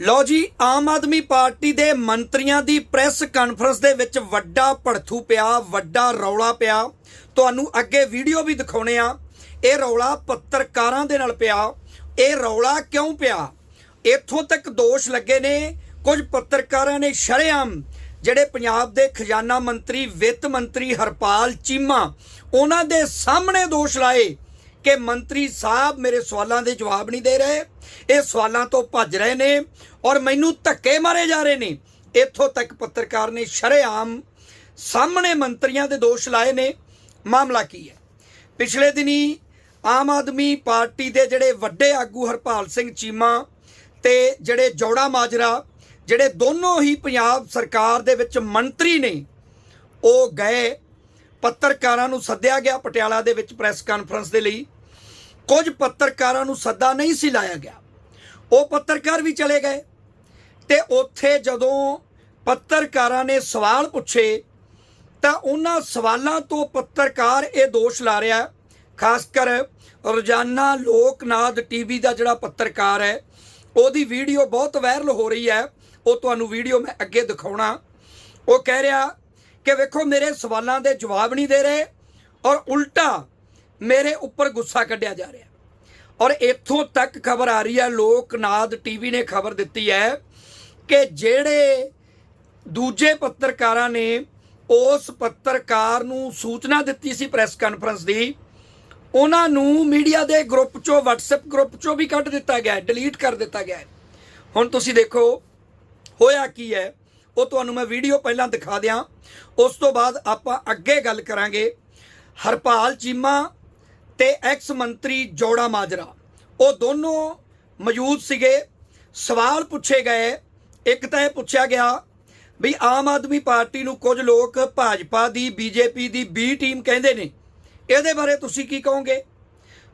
ਲਓ ਜੀ, ਆਮ ਆਦਮੀ ਪਾਰਟੀ ਦੇ ਮੰਤਰੀਆਂ ਦੀ ਪ੍ਰੈਸ ਕਾਨਫਰੰਸ ਦੇ ਵਿੱਚ ਵੱਡਾ ਭੜਥੂ ਪਿਆ, ਵੱਡਾ ਰੌਲਾ ਪਿਆ। ਤੁਹਾਨੂੰ ਅੱਗੇ ਵੀਡੀਓ ਵੀ ਦਿਖਾਉਣੇ ਆ। ਇਹ ਰੌਲਾ ਪੱਤਰਕਾਰਾਂ ਦੇ ਨਾਲ ਪਿਆ। ਇਹ ਰੌਲਾ ਕਿਉਂ ਪਿਆ? ਇੱਥੋਂ ਤੱਕ ਦੋਸ਼ ਲੱਗੇ ਨੇ ਕੁਝ ਪੱਤਰਕਾਰਾਂ ਨੇ ਸ਼ਰੇਆਮ ਜਿਹੜੇ ਪੰਜਾਬ ਦੇ ਖਜ਼ਾਨਾ ਮੰਤਰੀ, ਵਿੱਤ ਮੰਤਰੀ ਹਰਪਾਲ ਚੀਮਾ, ਉਹਨਾਂ ਦੇ ਸਾਹਮਣੇ ਦੋਸ਼ ਲਾਏ ਕਿ ਮੰਤਰੀ ਸਾਹਿਬ ਮੇਰੇ ਸਵਾਲਾਂ ਦੇ ਜਵਾਬ ਨਹੀਂ ਦੇ ਰਹੇ। ਇਹ ਸਵਾਲਾਂ ਤੋਂ ਭੱਜ ਰਹੇ ਨੇ ਔਰ ਮੈਨੂੰ ਧੱਕੇ ਮਾਰੇ ਜਾ ਰਹੇ ਨੇ। ਇੱਥੋਂ ਤੱਕ ਪੱਤਰਕਾਰ ਨੇ ਸ਼ਰੇਆਮ ਸਾਹਮਣੇ ਮੰਤਰੀਆਂ ਦੇ ਦੋਸ਼ ਲਾਏ ਨੇ। ਮਾਮਲਾ ਕੀ ਹੈ? ਪਿਛਲੇ ਦਿਨੀ ਆਮ ਆਦਮੀ ਪਾਰਟੀ ਦੇ ਜਿਹੜੇ ਵੱਡੇ ਆਗੂ ਹਰਪਾਲ ਸਿੰਘ ਚੀਮਾ ਤੇ ਜਿਹੜੇ ਜੋੜਾ ਮਾਜਰਾ, ਜਿਹੜੇ ਦੋਨੋਂ ਹੀ ਪੰਜਾਬ ਸਰਕਾਰ ਦੇ ਵਿੱਚ ਮੰਤਰੀ ਨੇ, ਉਹ ਗਏ। ਪੱਤਰਕਾਰਾਂ ਨੂੰ ਸੱਦਿਆ ਗਿਆ ਪਟਿਆਲਾ ਦੇ ਵਿੱਚ ਪ੍ਰੈਸ ਕਾਨਫਰੰਸ ਦੇ ਲਈ। ਕੁਝ ਪੱਤਰਕਾਰਾਂ ਨੂੰ ਸੱਦਾ ਨਹੀਂ ਸੀ ਲਾਇਆ ਗਿਆ। ਉਹ ਪੱਤਰਕਾਰ ਵੀ ਚਲੇ ਗਏ ਤੇ ਉੱਥੇ ਜਦੋਂ ਪੱਤਰਕਾਰਾਂ ਨੇ ਸਵਾਲ ਪੁੱਛੇ ਤਾਂ ਉਹਨਾਂ ਸਵਾਲਾਂ ਤੋਂ ਪੱਤਰਕਾਰ ਇਹ ਦੋਸ਼ ਲਾ ਰਿਹਾ ਹੈ, ਖਾਸ ਕਰ ਰੋਜ਼ਾਨਾ ਲੋਕਨਾਦ ਟੀਵੀ ਦਾ ਜਿਹੜਾ ਪੱਤਰਕਾਰ ਹੈ ਉਹਦੀ ਵੀਡੀਓ ਬਹੁਤ ਵਾਇਰਲ ਹੋ ਰਹੀ ਹੈ। ਉਹ ਤੁਹਾਨੂੰ ਵੀਡੀਓ ਮੈਂ ਅੱਗੇ ਦਿਖਾਉਣਾ। ਉਹ ਕਹਿ ਰਿਹਾ ਕਿ ਵੇਖੋ ਮੇਰੇ ਸਵਾਲਾਂ ਦੇ ਜਵਾਬ ਨਹੀਂ ਦੇ ਰਹੇ ਔਰ ਉਲਟਾ ਮੇਰੇ ਉੱਪਰ ਗੁੱਸਾ ਕੱਢਿਆ ਜਾ ਰਿਹਾ। ਔਰ ਇੱਥੋਂ ਤੱਕ ਖਬਰ ਆ ਰਹੀ ਹੈ ਲੋਕਨਾਦ ਟੀਵੀ ਨੇ ਖਬਰ ਦਿੱਤੀ ਹੈ ਕਿ ਜਿਹੜੇ ਦੂਜੇ ਪੱਤਰਕਾਰਾਂ ਨੇ ਉਸ ਪੱਤਰਕਾਰ ਨੂੰ ਸੂਚਨਾ ਦਿੱਤੀ ਸੀ ਪ੍ਰੈਸ ਕਾਨਫਰੰਸ ਦੀ, ਉਹਨਾਂ ਨੂੰ ਮੀਡੀਆ ਦੇ ਗਰੁੱਪ ਚੋਂ, WhatsApp ਗਰੁੱਪ ਚੋਂ ਵੀ ਕੱਢ ਦਿੱਤਾ ਗਿਆ ਡਿਲੀਟ ਕਰ ਦਿੱਤਾ ਗਿਆ ਹੈ। ਹੁਣ ਤੁਸੀਂ ਦੇਖੋ, ਹੋਇਆ ਕੀ ਹੈ, ਉਹ ਤੁਹਾਨੂੰ ਮੈਂ ਵੀਡੀਓ ਪਹਿਲਾਂ ਦਿਖਾ ਦਿਆਂ। ਉਸ ਤੋਂ ਬਾਅਦ ਆਪਾਂ ਅੱਗੇ ਗੱਲ ਕਰਾਂਗੇ। ਹਰਪਾਲ ਚੀਮਾ ਤੇ ਐਕਸ ਮੰਤਰੀ ਜੋੜਾ ਮਾਜਰਾ। ਉਹ ਦੋਨੋਂ ਮੌਜੂਦ ਸੀਗੇ। ਸਵਾਲ ਪੁੱਛੇ ਗਏ। ਇੱਕ ਤਾਂ ਇਹ ਪੁੱਛਿਆ ਗਿਆ ਵੀ ਆਮ ਆਦਮੀ ਪਾਰਟੀ ਨੂੰ ਕੁਝ ਲੋਕ ਭਾਜਪਾ ਦੀ, ਬੀਜੇਪੀ ਦੀ ਬੀ ਟੀਮ ਕਹਿੰਦੇ ਨੇ। ਇਹਦੇ ਬਾਰੇ ਤੁਸੀਂ ਕੀ ਕਹੋਗੇ?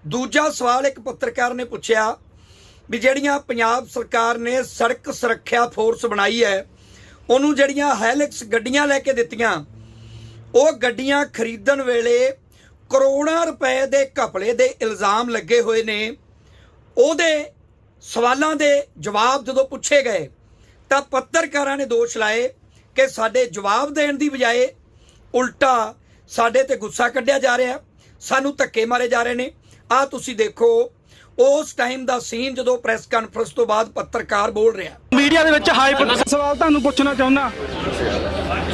ਦੂਜਾ ਸਵਾਲ ਇੱਕ ਪੱਤਰਕਾਰ ਨੇ ਪੁੱਛਿਆ ਵੀ ਜਿਹੜੀਆਂ ਪੰਜਾਬ ਸਰਕਾਰ ਨੇ ਸੜਕ ਸੁਰੱਖਿਆ ਫੋਰਸ ਬਣਾਈ ਹੈ, ਉਹਨੂੰ ਜਿਹੜੀਆਂ ਹੈਲਿਕਸ ਗੱਡੀਆਂ ਲੈ ਕੇ ਦਿੱਤੀਆਂ, ਉਹ ਗੱਡੀਆਂ ਖਰੀਦਣ ਵੇਲੇ ਕਰੋੜਾਂ ਰੁਪਏ ਦੇ ਘਪਲੇ ਦੇ ਇਲਜ਼ਾਮ ਲੱਗੇ ਹੋਏ ਨੇ। ਉਹਦੇ ਸਵਾਲਾਂ ਦੇ ਜਵਾਬ ਜਦੋਂ ਪੁੱਛੇ ਗਏ, ਤਾਂ ਪੱਤਰਕਾਰਾਂ ਨੇ ਦੋਸ਼ ਲਾਏ ਕਿ ਸਾਡੇ ਜਵਾਬ ਦੇਣ ਦੀ ਬਜਾਏ ਉਲਟਾ ਸਾਡੇ ਤੇ ਗੁੱਸਾ ਕੱਢਿਆ ਜਾ ਰਿਹਾ, ਸਾਨੂੰ ਧੱਕੇ ਮਾਰੇ ਜਾ ਰਹੇ ਨੇ। ਆ ਤੁਸੀਂ ਦੇਖੋ, ਉਸ ਟਾਈਮ ਦਾ ਸੀਨ ਜਦੋਂ ਪ੍ਰੈਸ ਕਾਨਫਰੰਸ ਤੋਂ ਬਾਅਦ ਪੱਤਰਕਾਰ ਬੋਲ ਰਿਹਾ। ਮੀਡੀਆ ਦੇ ਵਿੱਚ ਹਾਈਪ ਸਵਾਲ ਤੁਹਾਨੂੰ ਪੁੱਛਣਾ ਚਾਹੁੰਦਾ।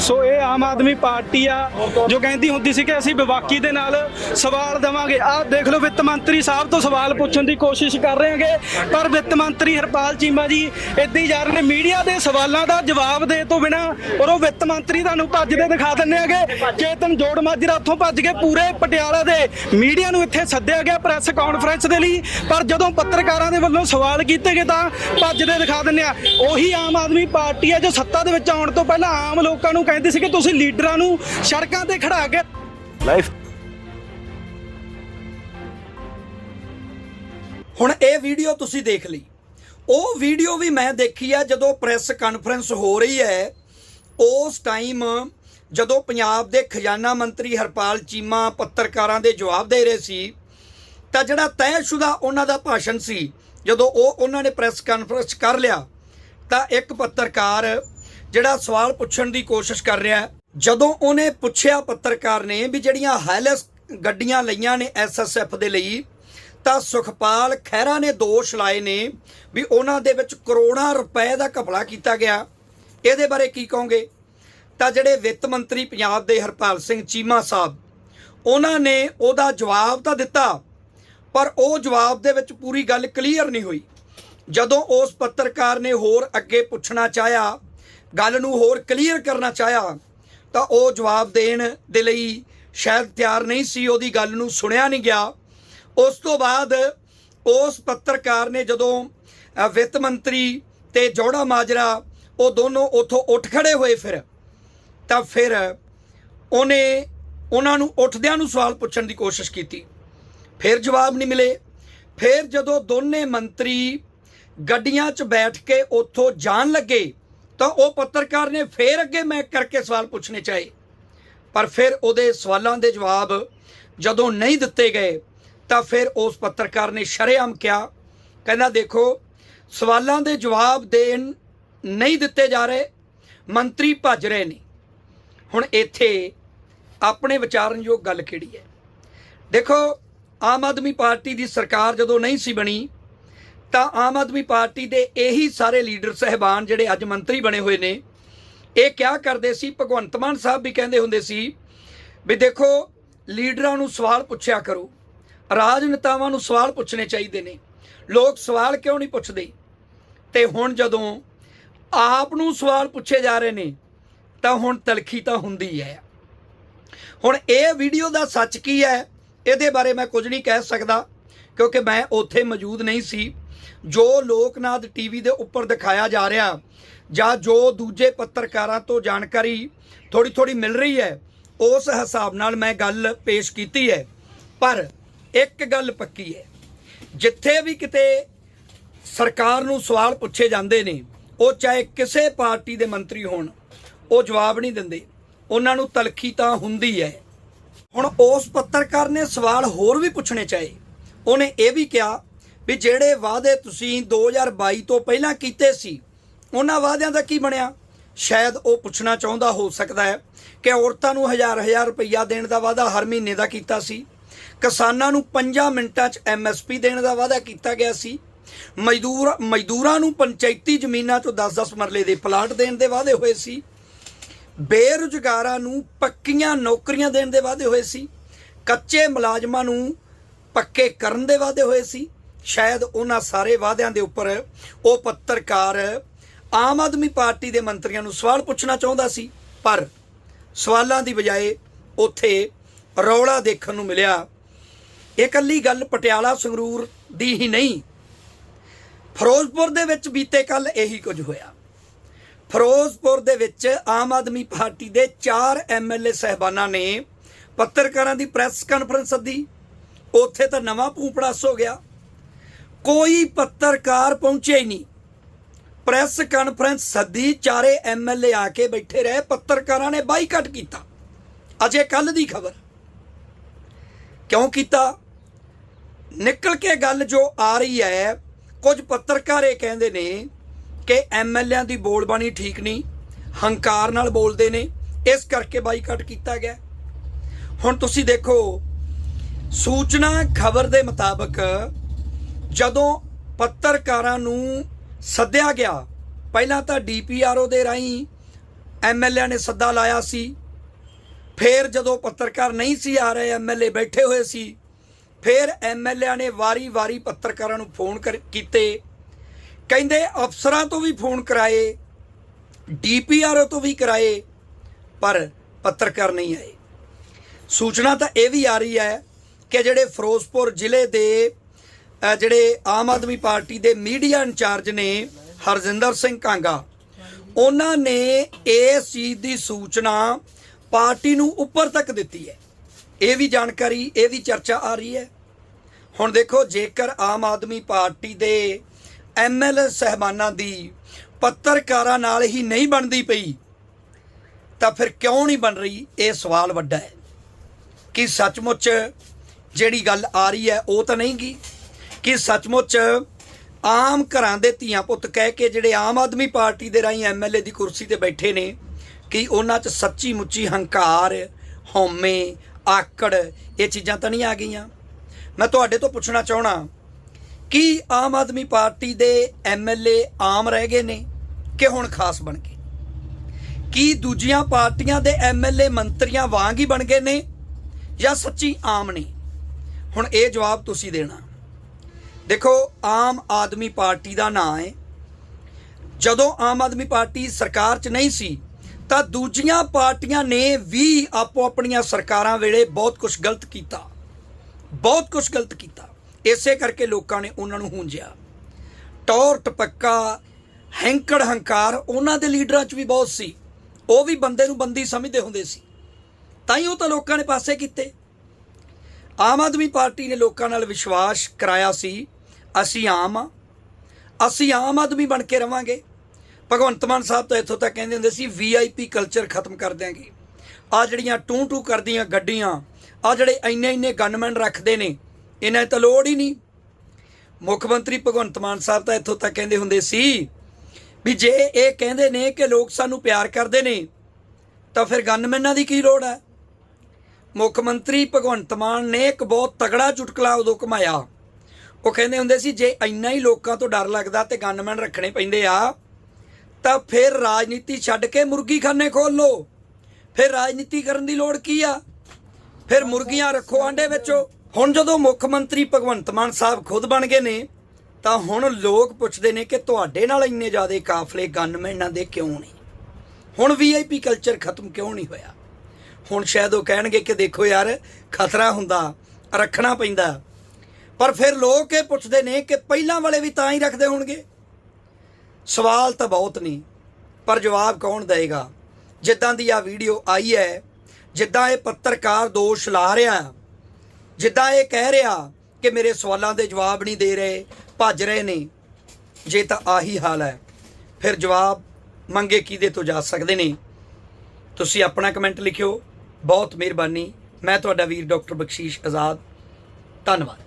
ਸੋ ਇਹ ਆਮ ਆਦਮੀ ਪਾਰਟੀ ਆ, ਜੋ ਕਹਿੰਦੀ ਹੁੰਦੀ ਸੀ ਕਿ ਅਸੀਂ ਵਿਵਾਕੀ ਦੇ ਨਾਲ ਸਵਾਲ ਦੇਵਾਂਗੇ। ਆਹ ਦੇਖ ਲਓ, ਵਿੱਤ ਮੰਤਰੀ ਸਾਹਿਬ ਤੋਂ ਸਵਾਲ ਪੁੱਛਣ ਦੀ ਕੋਸ਼ਿਸ਼ ਕਰ ਰਹੇ ਹਾਂਗੇ। ਪਰ ਵਿੱਤ ਮੰਤਰੀ ਹਰਪਾਲ ਚੀਮਾ ਜੀ, ਇੱਦਾਂ ਹੀ ਜਾ ਰਹੇ ਨੇ। ਮੀਡੀਆ ਦੇ ਸਵਾਲਾਂ ਦਾ ਜਵਾਬ ਦੇ ਤੋਂ ਬਿਨਾ ਔਰ ਉਹ ਵਿੱਤ ਮੰਤਰੀ ਤੁਹਾਨੂੰ ਭੱਜਦੇ ਦਿਖਾ ਦਿੰਦੇ ਆਗੇ ਚੇਤਨ ਜੋੜ ਮਾਜਰਾ ਉੱਥੋਂ ਭੱਜ ਕੇ ਪੂਰੇ ਪਟਿਆਲਾ ਦੇ ਮੀਡੀਆ ਨੂੰ ਇੱਥੇ ਸੱਦਿਆ ਗਿਆ ਪ੍ਰੈਸ ਕਾਨਫਰੰਸ ਦੇ ਲਈ। ਪਰ ਜਦੋਂ ਪੱਤਰਕਾਰਾਂ ਦੇ ਵੱਲੋਂ ਸਵਾਲ ਕੀਤੇ ਗਏ ਤਾਂ ਭੱਜਦੇ ਦਿਖਾ ਦਿੰਦੇ ਆ। ਉਹੀ ਆਮ ਆਦਮੀ ਪਾਰਟੀ ਹੈ ਜੋ ਸੱਤਾ ਦੇ ਵਿੱਚ ਆਉਣ ਤੋਂ ਪਹਿਲਾਂ ਆਮ ਲੋਕਾਂ ਨੂੰ ਕਹਿੰਦੀ ਸੀ ਕਿ ਤੁਸੀਂ ਲੀਡਰਾਂ ਨੂੰ ਸੜਕਾਂ ਤੇ ਖੜਾ ਕੇ ਲਾਈਫ ਹੁਣ ਇਹ ਵੀਡੀਓ ਤੁਸੀਂ ਦੇਖ ਲਈ। ਉਹ ਵੀਡੀਓ ਵੀ ਮੈਂ ਦੇਖੀ ਆ ਜਦੋਂ ਪ੍ਰੈਸ ਕਾਨਫਰੰਸ ਹੋ ਰਹੀ ਹੈ। ਉਸ ਟਾਈਮ ਜਦੋਂ ਪੰਜਾਬ ਦੇ ਖਜ਼ਾਨਾ ਮੰਤਰੀ ਹਰਪਾਲ ਚੀਮਾ ਪੱਤਰਕਾਰਾਂ ਦੇ ਜਵਾਬ ਦੇ ਰਹੇ ਸੀ ਤਾਂ ਜਿਹੜਾ ਤੈਅਸ਼ੁਦਾ ਉਹਨਾਂ ਦਾ ਭਾਸ਼ਣ ਸੀ ਜਦੋਂ ਉਹ ਉਹਨਾਂ ਨੇ ਪ੍ਰੈਸ ਕਾਨਫਰੰਸ ਕਰ ਲਿਆ ਤਾਂ ਇੱਕ ਪੱਤਰਕਾਰ ਜਿਹੜਾ ਸਵਾਲ ਪੁੱਛਣ ਦੀ ਕੋਸ਼ਿਸ਼ ਕਰ ਰਿਹਾ ਹੈ। ਜਦੋਂ ਉਹਨੇ ਪੁੱਛਿਆ ਪੱਤਰਕਾਰ ਨੇ ਵੀ ਜਿਹੜੀਆਂ ਹਾਇਲਸ ਗੱਡੀਆਂ ਲਈਆਂ ਨੇ ਐਸਐਸਐਫ ਦੇ ਲਈ, ਤਾਂ ਸੁਖਪਾਲ ਖਹਿਰਾ ਨੇ ਦੋਸ਼ ਲਾਏ ਨੇ ਵੀ ਉਹਨਾਂ ਦੇ ਵਿੱਚ ਕਰੋੜਾਂ ਰੁਪਏ ਦਾ ਘਪਲਾ ਕੀਤਾ ਗਿਆ। ਇਹਦੇ ਬਾਰੇ ਕੀ ਕਹੋਗੇ? ਤਾਂ ਜਿਹੜੇ ਵਿੱਤ ਮੰਤਰੀ ਪੰਜਾਬ ਦੇ ਹਰਪਾਲ ਸਿੰਘ ਚੀਮਾ ਸਾਹਿਬ, ਉਹਨਾਂ ਨੇ ਉਹਦਾ ਜਵਾਬ ਤਾਂ ਦਿੱਤਾ, ਪਰ ਉਹ ਜਵਾਬ ਦੇ ਵਿੱਚ ਪੂਰੀ ਗੱਲ ਕਲੀਅਰ ਨਹੀਂ ਹੋਈ। ਜਦੋਂ ਉਸ ਪੱਤਰਕਾਰ ਨੇ ਹੋਰ ਅੱਗੇ ਪੁੱਛਣਾ ਚਾਹਿਆ ਗੱਲ ਨੂੰ ਹੋਰ ਕਲੀਅਰ ਕਰਨਾ ਚਾਹਿਆ, ਤਾਂ ਉਹ ਜਵਾਬ ਦੇਣ ਦੇ ਲਈ ਸ਼ਾਇਦ ਤਿਆਰ ਨਹੀਂ ਸੀ, ਉਹਦੀ ਗੱਲ ਨੂੰ ਸੁਣਿਆ ਨਹੀਂ ਗਿਆ। ਉਸ ਤੋਂ ਬਾਅਦ ਉਸ ਪੱਤਰਕਾਰ ਨੇ ਜਦੋਂ ਵਿੱਤ ਮੰਤਰੀ ਤੇ ਜੋੜਾ ਮਾਜਰਾ, ਉਹ ਦੋਨੋਂ ਉੱਥੋਂ ਉੱਠ ਖੜੇ ਹੋਏ ਫਿਰ, ਤਾਂ ਫਿਰ ਉਹਨੇ ਉਹਨਾਂ ਨੂੰ ਉੱਠਦਿਆਂ ਨੂੰ ਸਵਾਲ ਪੁੱਛਣ ਦੀ ਕੋਸ਼ਿਸ਼ ਕੀਤੀ। ਫਿਰ ਜਵਾਬ ਨਹੀਂ ਮਿਲੇ। ਫਿਰ ਜਦੋਂ ਦੋਨੇ ਮੰਤਰੀ ਗੱਡੀਆਂ 'ਚ ਬੈਠ ਕੇ ਉੱਥੋਂ ਜਾਣ ਲੱਗੇ ਤਾਂ ਉਹ ਪੱਤਰਕਾਰ ਨੇ ਫੇਰ ਅੱਗੇ ਮੈਂ ਕਰਕੇ ਸਵਾਲ ਪੁੱਛਣੇ ਚਾਹੇ। ਪਰ ਫਿਰ ਉਹਦੇ ਸਵਾਲਾਂ ਦੇ ਜਵਾਬ ਜਦੋਂ ਨਹੀਂ ਦਿੱਤੇ ਗਏ, ਤਾਂ ਫਿਰ ਉਸ ਪੱਤਰਕਾਰ ਨੇ ਸ਼ਰੇਆਮ ਕਿਹਾ, ਕਹਿੰਦਾ, ਦੇਖੋ, ਸਵਾਲਾਂ ਦੇ ਜਵਾਬ ਦੇਣ ਨਹੀਂ ਦਿੱਤੇ ਜਾ ਰਹੇ, ਮੰਤਰੀ ਭੱਜ ਰਹੇ ਨੇ। ਹੁਣ ਇੱਥੇ ਆਪਣੇ ਵਿਚਾਰਨਯੋਗ ਗੱਲ ਕਿਹੜੀ ਹੈ? ਦੇਖੋ, ਆਮ ਆਦਮੀ ਪਾਰਟੀ ਦੀ ਸਰਕਾਰ ਜਦੋਂ ਨਹੀਂ ਸੀ ਬਣੀ ਤਾਂ ਆਮ ਆਦਮੀ ਪਾਰਟੀ ਦੇ ਇਹੀ ਸਾਰੇ ਲੀਡਰ ਸਹਿਬਾਨ ਜਿਹੜੇ ਅੱਜ ਮੰਤਰੀ ਬਣੇ ਹੋਏ ਨੇ, ਇਹ ਕਿਆ ਕਰਦੇ ਸੀ? ਭਗਵੰਤ ਮਾਨ ਸਾਹਿਬ ਵੀ ਕਹਿੰਦੇ ਹੁੰਦੇ ਸੀ ਵੀ ਦੇਖੋ, ਲੀਡਰਾਂ ਨੂੰ ਸਵਾਲ ਪੁੱਛਿਆ ਕਰੋ ਰਾਜਨੇਤਾਵਾਂ ਨੂੰ ਸਵਾਲ ਪੁੱਛਣੇ ਚਾਹੀਦੇ ਨੇ। ਲੋਕ ਸਵਾਲ ਕਿਉਂ ਨਹੀਂ ਪੁੱਛਦੇ? ਤੇ ਹੁਣ ਜਦੋਂ ਆਪ ਨੂੰ ਸਵਾਲ ਪੁੱਛੇ ਜਾ ਰਹੇ ਨੇ, ਤਾਂ ਹੁਣ ਤਲਖੀ ਤਾਂ ਹੁੰਦੀ ਹੈ। ਹੁਣ ਇਹ ਵੀਡੀਓ ਦਾ ਸੱਚ ਕੀ ਹੈ? ਇਹਦੇ ਬਾਰੇ ਮੈਂ ਕੁਝ ਨਹੀਂ ਕਹਿ ਸਕਦਾ, ਕਿਉਂਕਿ ਮੈਂ ਉੱਥੇ ਮੌਜੂਦ ਨਹੀਂ ਸੀ। ਜੋ ਲੋਕਨਾਥ ਟੀਵੀ ਦੇ ਉੱਪਰ ਦਿਖਾਇਆ ਜਾ ਰਿਹਾ ਜਾਂ ਜੋ ਦੂਜੇ ਪੱਤਰਕਾਰਾਂ ਤੋਂ ਜਾਣਕਾਰੀ ਥੋੜੀ ਥੋੜੀ ਮਿਲ ਰਹੀ ਹੈ, ਉਸ ਹਿਸਾਬ ਨਾਲ ਮੈਂ ਗੱਲ ਪੇਸ਼ ਕੀਤੀ ਹੈ। ਪਰ ਇੱਕ ਗੱਲ ਪੱਕੀ ਹੈ, ਜਿੱਥੇ ਵੀ ਕਿਤੇ ਸਰਕਾਰ ਨੂੰ ਸਵਾਲ ਪੁੱਛੇ ਜਾਂਦੇ ਨੇ, ਉਹ ਚਾਹੇ ਕਿਸੇ ਪਾਰਟੀ ਦੇ ਮੰਤਰੀ ਹੋਣ, ਉਹ ਜਵਾਬ ਨਹੀਂ ਦਿੰਦੇ। ਉਹਨਾਂ ਨੂੰ ਤਲਖੀ ਤਾਂ ਹੁੰਦੀ ਹੈ। ਹੁਣ ਉਸ ਪੱਤਰਕਾਰ ਨੇ ਸਵਾਲ ਹੋਰ ਵੀ ਪੁੱਛਣੇ ਚਾਹੇ, ਉਹਨੇ ਇਹ ਵੀ ਕਿਹਾ ਵੀ ਜਿਹੜੇ ਵਾਅਦੇ ਤੁਸੀਂ 2022 ਤੋਂ ਪਹਿਲਾਂ ਕੀਤੇ ਸੀ, ਉਹਨਾਂ ਵਾਅਦਿਆਂ ਦਾ ਕੀ ਬਣਿਆ? ਸ਼ਾਇਦ ਉਹ ਪੁੱਛਣਾ ਚਾਹੁੰਦਾ ਹੋ ਸਕਦਾ ਹੈ ਕਿ ਔਰਤਾਂ ਨੂੰ ਹਜ਼ਾਰ ਹਜ਼ਾਰ ਰੁਪਈਆ ਦੇਣ ਦਾ ਵਾਅਦਾ ਹਰ ਮਹੀਨੇ ਦਾ ਕੀਤਾ ਸੀ, ਕਿਸਾਨਾਂ ਨੂੰ 5 ਮਿੰਟਾਂ 'ਚ ਐਮਐਸਪੀ ਦੇਣ ਦਾ ਵਾਅਦਾ ਕੀਤਾ ਗਿਆ ਸੀ, ਮਜ਼ਦੂਰ, ਮਜ਼ਦੂਰਾਂ ਨੂੰ ਪੰਚਾਇਤੀ ਜ਼ਮੀਨਾਂ 'ਚੋਂ 10-10 ਮਰਲੇ ਦੇ ਪਲਾਟ ਦੇਣ ਦੇ ਵਾਅਦੇ ਹੋਏ ਸੀ, ਬੇਰੁਜ਼ਗਾਰਾਂ ਨੂੰ ਪੱਕੀਆਂ ਨੌਕਰੀਆਂ ਦੇਣ ਦੇ ਵਾਅਦੇ ਹੋਏ ਸੀ, ਕੱਚੇ ਮੁਲਾਜ਼ਮਾਂ ਨੂੰ ਪੱਕੇ ਕਰਨ ਦੇ ਵਾਅਦੇ ਹੋਏ ਸੀ ਸ਼ਾਇਦ ਉਹਨਾਂ ਸਾਰੇ ਵਾਅਦਿਆਂ ਦੇ ਉੱਪਰ ਉਹ ਪੱਤਰਕਾਰ ਆਮ ਆਦਮੀ ਪਾਰਟੀ ਦੇ ਮੰਤਰੀਆਂ ਨੂੰ ਸਵਾਲ ਪੁੱਛਣਾ ਚਾਹੁੰਦਾ ਸੀ, ਪਰ ਸਵਾਲਾਂ ਦੀ ਬਜਾਏ ਉੱਥੇ ਰੌਲਾ ਦੇਖਣ ਨੂੰ ਮਿਲਿਆ। ਇਹ ਇਕੱਲੀ ਗੱਲ ਪਟਿਆਲਾ ਸੰਗਰੂਰ ਦੀ ਹੀ ਨਹੀਂ। ਫਿਰੋਜ਼ਪੁਰ ਦੇ ਵਿੱਚ ਬੀਤੇ ਕੱਲ ਇਹੀ ਕੁਝ ਹੋਇਆ। ਫਿਰੋਜ਼ਪੁਰ ਦੇ ਵਿੱਚ ਆਮ ਆਦਮੀ ਪਾਰਟੀ ਦੇ 4 ਐਮਐਲਏ ਸਹਿਬਾਨਾਂ ਨੇ ਪੱਤਰਕਾਰਾਂ ਦੀ ਪ੍ਰੈਸ ਕਾਨਫਰੰਸ ਸੱਦੀ। ਉੱਥੇ ਤਾਂ ਨਵਾਂ ਪੂਪੜਾਸ ਹੋ ਗਿਆ। ਕੋਈ ਪੱਤਰਕਾਰ ਪਹੁੰਚੇ ਹੀ ਨਹੀਂ। ਪ੍ਰੈਸ ਕਾਨਫਰੰਸ ਸੱਦੀ, ਚਾਰੇ ਐਮਐਲਏ ਆ ਕੇ ਬੈਠੇ ਰਹੇ, ਪੱਤਰਕਾਰਾਂ ਨੇ ਬਾਈਕਾਟ ਕੀਤਾ। ਅਜੇ ਕੱਲ ਦੀ ਖਬਰ। ਕਿਉਂ ਕੀਤਾ? ਨਿਕਲ ਕੇ ਗੱਲ ਜੋ ਆ ਰਹੀ ਹੈ, ਕੁਝ ਪੱਤਰਕਾਰ ਇਹ ਕਹਿੰਦੇ ਨੇ ਕਿ ਐਮਐਲਏਆਂ ਦੀ ਬੋਲਬਾਣੀ ਠੀਕ ਨਹੀਂ, ਹੰਕਾਰ ਨਾਲ ਬੋਲਦੇ ਨੇ, ਇਸ ਕਰਕੇ ਬਾਈਕਾਟ ਕੀਤਾ ਗਿਆ। ਹੁਣ ਤੁਸੀਂ ਦੇਖੋ, ਸੂਚਨਾ ਖਬਰ ਦੇ ਮੁਤਾਬਕ ਜਦੋਂ ਪੱਤਰਕਾਰਾਂ ਨੂੰ ਸੱਦਿਆ ਗਿਆ, ਪਹਿਲਾਂ ਤਾਂ ਡੀਪੀਆਰਓ ਦੇ ਰਾਹੀਂ ਐਮਐਲਏ ਨੇ ਸੱਦਾ ਲਾਇਆ ਸੀ। ਫਿਰ ਜਦੋਂ ਪੱਤਰਕਾਰ ਨਹੀਂ ਸੀ ਆ ਰਹੇ ਐਮਐਲਏ ਬੈਠੇ ਹੋਏ ਸੀ। ਫਿਰ ਐਮਐਲਏ ਨੇ ਵਾਰੀ-ਵਾਰੀ ਪੱਤਰਕਾਰਾਂ ਨੂੰ ਫੋਨ ਕਰ, ਕੀਤੇ। ਕਹਿੰਦੇ ਅਫਸਰਾਂ ਤੋਂ ਵੀ ਫੋਨ ਕਰਾਏ ਡੀਪੀਆਰਓ ਤੋਂ ਵੀ ਕਰਾਏ, ਪਰ ਪੱਤਰਕਾਰ ਨਹੀਂ ਆਏ। ਸੂਚਨਾ ਤਾਂ ਇਹ ਵੀ ਆ ਰਹੀ ਹੈ ਕਿ ਜਿਹੜੇ ਫਿਰੋਜ਼ਪੁਰ ਜ਼ਿਲ੍ਹੇ ਦੇ ਜਿਹੜੇ ਆਮ ਆਦਮੀ ਪਾਰਟੀ ਦੇ ਮੀਡੀਆ ਇੰਚਾਰਜ ਨੇ, ਹਰਜਿੰਦਰ ਸਿੰਘ ਕਾਂਗਾ, ਉਹਨਾਂ ਨੇ ਇਸ ਚੀਜ਼ ਦੀ ਸੂਚਨਾ ਪਾਰਟੀ ਨੂੰ ਉੱਪਰ ਤੱਕ ਦਿੱਤੀ ਹੈ। ਇਹ ਵੀ ਜਾਣਕਾਰੀ, ਇਹ ਵੀ ਚਰਚਾ ਆ ਰਹੀ ਹੈ। ਹੁਣ ਦੇਖੋ, ਜੇਕਰ ਆਮ ਆਦਮੀ ਪਾਰਟੀ ਦੇ ਐਮਐਲਏ ਸਹਿਬਾਨਾਂ ਦੀ ਪੱਤਰਕਾਰਾਂ ਨਾਲ ਹੀ ਨਹੀਂ ਬਣਦੀ ਪਈ, ਤਾਂ ਫਿਰ ਕਿਉਂ ਨਹੀਂ ਬਣ ਰਹੀ? ਇਹ ਸਵਾਲ ਵੱਡਾ ਹੈ ਕਿ ਸੱਚਮੁੱਚ ਜਿਹੜੀ ਗੱਲ ਆ ਰਹੀ ਹੈ, ਉਹ ਤਾਂ ਨਹੀਂ ਗੀ। ਕਿ ਸੱਚਮੁੱਚ ਆਮ ਘਰਾਂ ਦੇ ਧੀਆਂ ਪੁੱਤ ਕਹਿ ਕੇ ਜਿਹੜੇ ਆਮ ਆਦਮੀ ਪਾਰਟੀ ਦੇ ਰਾਹੀਂ ਐਮਐਲਏ ਦੀ ਕੁਰਸੀ ਤੇ ਬੈਠੇ ਨੇ ਕਿ ਉਹਨਾਂ 'ਚ ਸੱਚੀ ਮੁੱਚੀ ਹੰਕਾਰ, ਹਉਮੈ, ਆਕੜ, ਇਹ ਚੀਜ਼ਾਂ ਤਾਂ ਨਹੀਂ ਆ ਗਈਆਂ। ਮੈਂ ਤੁਹਾਡੇ ਤੋਂ ਪੁੱਛਣਾ ਚਾਹਣਾ ਕੀ ਆਮ ਆਦਮੀ ਪਾਰਟੀ ਦੇ ਐਮਐਲਏ ਆਮ ਰਹਿ ਗਏ ਨੇ ਕਿ ਹੁਣ ਖਾਸ ਬਣ ਗਏ? ਕੀ ਦੂਜੀਆਂ ਪਾਰਟੀਆਂ ਦੇ ਐਮਐਲਏ ਮੰਤਰੀਆਂ ਵਾਂਗ ਹੀ ਬਣ ਗਏ ਨੇ ਜਾਂ ਸੱਚੀ ਆਮ ਨੇ? ਹੁਣ ਇਹ ਜਵਾਬ ਤੁਸੀਂ ਦੇਣਾ। ਦੇਖੋ, ਆਮ ਆਦਮੀ ਪਾਰਟੀ ਦਾ ਨਾਂ ਹੈ। ਜਦੋਂ ਆਮ ਆਦਮੀ ਪਾਰਟੀ ਸਰਕਾਰ 'ਚ ਨਹੀਂ ਸੀ, ਤਾਂ ਦੂਜੀਆਂ ਪਾਰਟੀਆਂ ਨੇ ਵੀ ਆਪੋ ਆਪਣੀਆਂ ਸਰਕਾਰਾਂ ਵੇਲੇ ਬਹੁਤ ਕੁਝ ਗਲਤ ਕੀਤਾ। ਬਹੁਤ ਕੁਝ ਗਲਤ ਕੀਤਾ। ਇਸੇ ਕਰਕੇ ਲੋਕਾਂ ਨੇ ਉਹਨਾਂ ਨੂੰ ਹੁੰਜਿਆ ਟੌਰ ਟਪੱਕਾ, ਹੈਂਕੜ ਹੰਕਾਰ ਉਹਨਾਂ ਦੇ ਲੀਡਰਾਂ 'ਚ ਵੀ ਬਹੁਤ ਸੀ। ਉਹ ਵੀ ਬੰਦੇ ਨੂੰ ਬੰਦੀ ਸਮਝਦੇ ਹੁੰਦੇ ਸੀ। ਤਾਂ ਹੀ ਉਹ ਤਾਂ ਲੋਕਾਂ ਨੇ ਪਾਸੇ ਕੀਤੇ। ਆਮ ਆਦਮੀ ਪਾਰਟੀ ਨੇ ਲੋਕਾਂ ਨਾਲ ਵਿਸ਼ਵਾਸ ਕਰਾਇਆ ਸੀ ਅਸੀਂ ਆਮ ਆ। ਅਸੀਂ ਆਮ ਆਦਮੀ ਬਣ ਕੇ ਰਵਾਂਗੇ। ਭਗਵੰਤ ਮਾਨ ਸਾਹਿਬ ਤਾਂ ਇੱਥੋਂ ਤੱਕ ਕਹਿੰਦੇ ਹੁੰਦੇ ਸੀ ਵੀਆਈਪੀ ਕਲਚਰ ਖਤਮ ਕਰ ਦਿਆਂਗੇ। ਆ ਜਿਹੜੀਆਂ ਟੂ ਟੂ ਕਰਦੀਆਂ ਗੱਡੀਆਂ ਆ ਜਿਹੜੇ ਇੰਨੇ ਇੰਨੇ ਗਨਮੈਨ ਰੱਖਦੇ ਨੇ, ਇਹਨਾਂ ਦੀ ਤਾਂ ਲੋੜ ਹੀ ਨਹੀਂ। ਮੁੱਖ ਮੰਤਰੀ ਭਗਵੰਤ ਮਾਨ ਸਾਹਿਬ ਤਾਂ ਇੱਥੋਂ ਤੱਕ ਕਹਿੰਦੇ ਹੁੰਦੇ ਸੀ ਵੀ ਜੇ ਇਹ ਕਹਿੰਦੇ ਨੇ ਕਿ ਲੋਕ ਸਾਨੂੰ ਪਿਆਰ ਕਰਦੇ ਨੇ, ਤਾਂ ਫਿਰ ਗਨਮੈਨਾਂ ਦੀ ਕੀ ਲੋੜ ਹੈ? ਮੁੱਖ ਮੰਤਰੀ ਭਗਵੰਤ ਮਾਨ ਨੇ ਇੱਕ ਬਹੁਤ ਤਗੜਾ ਚੁਟਕਲਾ ਉਦੋਂ ਕਮਾਇਆ। ਉਹ ਕਹਿੰਦੇ ਹੁੰਦੇ ਸੀ, ਜੇ ਇੰਨਾ ਹੀ ਲੋਕਾਂ ਤੋਂ ਡਰ ਲੱਗਦਾ ਤੇ ਗਨਮੈਨ ਰੱਖਣੇ ਪੈਂਦੇ ਆ, ਤਾਂ ਫਿਰ ਰਾਜਨੀਤੀ ਛੱਡ ਕੇ ਮੁਰਗੀਖਾਨੇ ਖੋਲ ਲਓ। ਫਿਰ ਰਾਜਨੀਤੀ ਕਰਨ ਦੀ ਲੋੜ ਕੀ ਆ? ਫਿਰ ਮੁਰਗੀਆਂ ਰੱਖੋ ਆਂਡੇ ਵਿੱਚੋਂ। ਹੁਣ ਜਦੋਂ ਮੁੱਖ ਮੰਤਰੀ ਭਗਵੰਤ ਮਾਨ ਸਾਹਿਬ ਖੁਦ ਬਣ ਗਏ ਨੇ, ਤਾਂ ਹੁਣ ਲੋਕ ਪੁੱਛਦੇ ਨੇ ਕਿ ਤੁਹਾਡੇ ਨਾਲ ਇੰਨੇ ਜ਼ਿਆਦਾ ਕਾਫਲੇ ਗਨਮੈਨਾਂ ਦੇ ਕਿਉਂ ਨਹੀਂ ਹੁਣ ਵੀਆਈਪੀ ਕਲਚਰ ਖਤਮ ਕਿਉਂ ਨਹੀਂ ਹੋਇਆ? ਹੁਣ ਸ਼ਾਇਦ ਉਹ ਕਹਿਣਗੇ ਕਿ ਦੇਖੋ ਯਾਰ, ਖਤਰਾ ਹੁੰਦਾ, ਰੱਖਣਾ ਪੈਂਦਾ। ਪਰ ਫਿਰ ਲੋਕ ਇਹ ਪੁੱਛਦੇ ਨੇ ਕਿ ਪਹਿਲਾਂ ਵਾਲੇ ਵੀ ਤਾਂ ਹੀ ਰੱਖਦੇ ਹੋਣਗੇ? ਸਵਾਲ ਤਾਂ ਬਹੁਤ ਨਹੀਂ ਪਰ ਜਵਾਬ ਕੌਣ ਦੇਗਾ ਜਿੱਦਾਂ ਦੀ ਆ ਵੀਡੀਓ ਆਈ ਹੈ, ਜਿੱਦਾਂ ਇਹ ਪੱਤਰਕਾਰ ਦੋਸ਼ ਲਾ ਰਿਹਾ, ਜਿੱਦਾਂ ਇਹ ਕਹਿ ਰਿਹਾ ਕਿ ਮੇਰੇ ਸਵਾਲਾਂ ਦੇ ਜਵਾਬ ਨਹੀਂ ਦੇ ਰਹੇ, ਭੱਜ ਰਹੇ ਨੇ, ਜੇ ਤਾਂ ਆਹੀ ਹਾਲ ਹੈ। ਫਿਰ ਜਵਾਬ ਮੰਗੇ ਕਿਹਦੇ ਤੋਂ ਜਾ ਸਕਦੇ ਨੇ? ਤੁਸੀਂ ਆਪਣਾ ਕਮੈਂਟ ਲਿਖਿਓ। ਬਹੁਤ ਮਿਹਰਬਾਨੀ। ਮੈਂ ਤੁਹਾਡਾ ਵੀਰ ਡਾਕਟਰ ਬਖਸ਼ੀਸ਼ ਆਜ਼ਾਦ। ਧੰਨਵਾਦ।